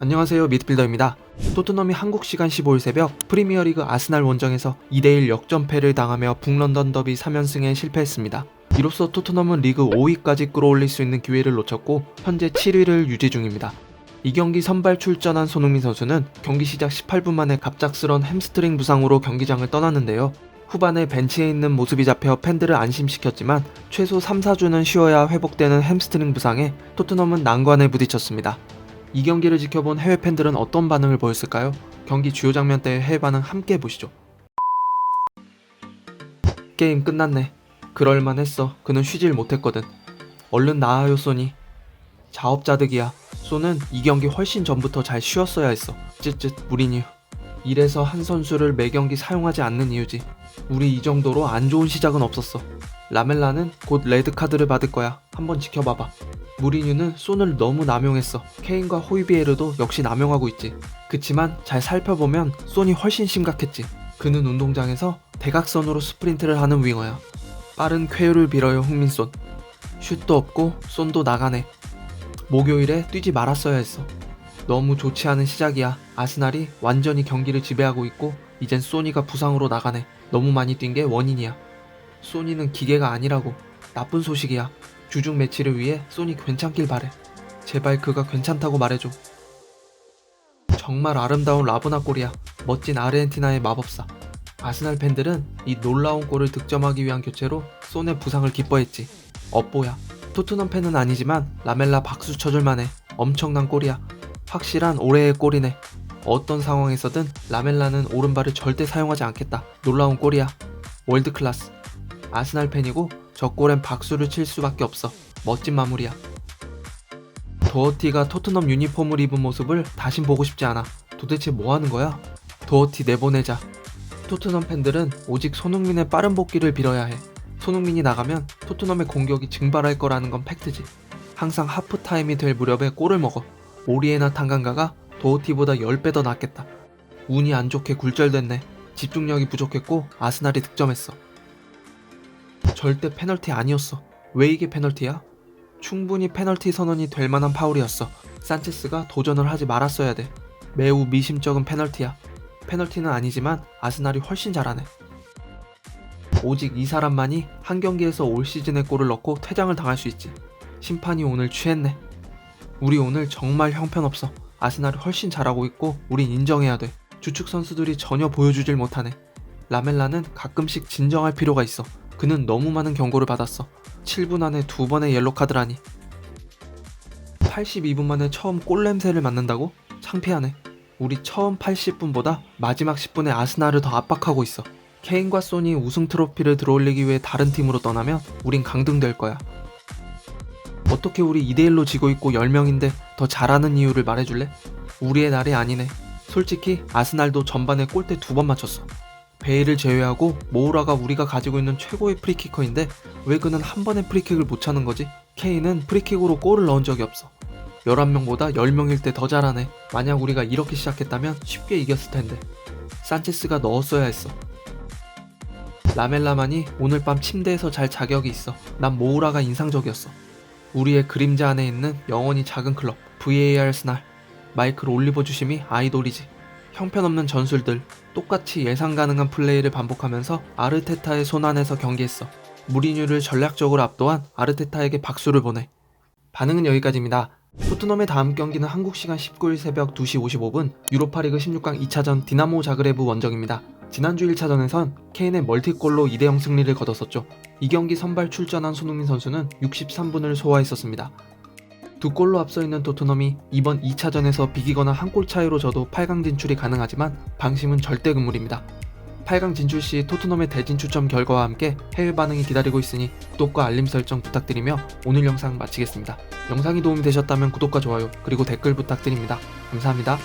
안녕하세요 미드필더입니다. 토트넘이 한국 시간 15일 새벽 프리미어리그 아스날 원정에서 2대1 역전패를 당하며 북런던 더비 3연승에 실패했습니다. 이로써 토트넘은 리그 5위까지 끌어올릴 수 있는 기회를 놓쳤고 현재 7위를 유지 중입니다. 이 경기 선발 출전한 손흥민 선수는 경기 시작 18분 만에 갑작스런 햄스트링 부상으로 경기장을 떠났는데요. 후반에 벤치에 있는 모습이 잡혀 팬들을 안심시켰지만 최소 3, 4주는 쉬어야 회복되는 햄스트링 부상에 토트넘은 난관에 부딪혔습니다. 이 경기를 지켜본 해외 팬들은 어떤 반응을 보였을까요? 경기 주요 장면 때의 해외 반응 함께 보시죠. 게임 끝났네. 그럴만 했어. 그는 쉬질 못했거든. 얼른 나아요, 소니. 자업자득이야. 소는 이 경기 훨씬 전부터 잘 쉬었어야 했어. 쯧쯧, 무리뉴. 이래서 한 선수를 매 경기 사용하지 않는 이유지. 우리 이 정도로 안 좋은 시작은 없었어. 라멜라는 곧 레드카드를 받을 거야. 한번 지켜봐봐. 무리뉴는 손을 너무 남용했어. 케인과 호이비에르도 역시 남용하고 있지. 그치만 잘 살펴보면 손이 훨씬 심각했지. 그는 운동장에서 대각선으로 스프린트를 하는 윙어야. 빠른 쾌유를 빌어요 흥민손. 슛도 없고 손도 나가네. 목요일에 뛰지 말았어야 했어. 너무 좋지 않은 시작이야. 아스날이 완전히 경기를 지배하고 있고 이젠 소니가 부상으로 나가네. 너무 많이 뛴 게 원인이야. 소니는 기계가 아니라고. 나쁜 소식이야. 주중 매치를 위해 소니 괜찮길 바래. 제발 그가 괜찮다고 말해줘. 정말 아름다운 라브나 골이야. 멋진 아르헨티나의 마법사. 아스날 팬들은 이 놀라운 골을 득점하기 위한 교체로 손의 부상을 기뻐했지. 업보야. 토트넘 팬은 아니지만 라멜라 박수 쳐줄 만해. 엄청난 골이야. 확실한 올해의 골이네. 어떤 상황에서든 라멜라는 오른발을 절대 사용하지 않겠다. 놀라운 골이야. 월드 클래스. 아스날 팬이고 저 골엔 박수를 칠 수밖에 없어. 멋진 마무리야. 도어티가 토트넘 유니폼을 입은 모습을 다신 보고 싶지 않아. 도대체 뭐 하는 거야? 도어티 내보내자. 토트넘 팬들은 오직 손흥민의 빠른 복귀를 빌어야 해. 손흥민이 나가면 토트넘의 공격이 증발할 거라는 건 팩트지. 항상 하프타임이 될 무렵에 골을 먹어. 오리에나 탄강가가 도어티보다 10배 더 낫겠다. 운이 안 좋게 굴절됐네. 집중력이 부족했고 아스날이 득점했어. 절대 페널티 아니었어. 왜 이게 페널티야? 충분히 페널티 선언이 될 만한 파울이었어. 산체스가 도전을 하지 말았어야 돼. 매우 미심쩍은 페널티야. 페널티는 아니지만 아스날이 훨씬 잘하네. 오직 이 사람만이 한 경기에서 올 시즌의 골을 넣고 퇴장을 당할 수 있지. 심판이 오늘 취했네. 우리 오늘 정말 형편없어. 아스날이 훨씬 잘하고 있고 우린 인정해야 돼. 주축 선수들이 전혀 보여주질 못하네. 라멜라는 가끔씩 진정할 필요가 있어. 그는 너무 많은 경고를 받았어. 7분 안에 두 번의 옐로 카드라니. 82분 만에 처음 골 냄새를 맡는다고? 창피하네. 우리 처음 80분보다 마지막 10분에 아스날을 더 압박하고 있어. 케인과 소니 우승 트로피를 들어올리기 위해 다른 팀으로 떠나면 우린 강등될 거야. 어떻게 우리 2대1로 지고 있고 10명인데 더 잘하는 이유를 말해줄래? 우리의 날이 아니네. 솔직히 아스날도 전반에 골대 두 번 맞췄어. 베일을 제외하고 모우라가 우리가 가지고 있는 최고의 프리키커인데 왜 그는 한 번의 프리킥을 못 차는 거지? 케인은 프리킥으로 골을 넣은 적이 없어. 11명보다 10명일 때 더 잘하네. 만약 우리가 이렇게 시작했다면 쉽게 이겼을 텐데. 산체스가 넣었어야 했어. 라멜라만이 오늘 밤 침대에서 잘 자격이 있어. 난 모우라가 인상적이었어. 우리의 그림자 안에 있는 영원히 작은 클럽 VAR 스날 마이클 올리버 주심이 아이돌이지. 형편없는 전술들 똑같이 예상 가능한 플레이를 반복하면서 아르테타의 손 안에서 경기했어. 무리뉴를 전략적으로 압도한 아르테타에게 박수를 보내. 반응은 여기까지입니다. 토트넘의 다음 경기는 한국 시간 19일 새벽 2시 55분 유로파리그 16강 2차전 디나모 자그레브 원정입니다. 지난주 1차전에선 케인의 멀티골로 2대0 승리를 거뒀었죠. 이 경기 선발 출전한 손흥민 선수는 63분을 소화했었습니다. 두 골로 앞서 있는 토트넘이 이번 2차전에서 비기거나 한 골 차이로 져도 8강 진출이 가능하지만 방심은 절대 금물입니다. 8강 진출 시 토트넘의 대진 추첨 결과와 함께 해외 반응이 기다리고 있으니 구독과 알림 설정 부탁드리며 오늘 영상 마치겠습니다. 영상이 도움이 되셨다면 구독과 좋아요 그리고 댓글 부탁드립니다. 감사합니다.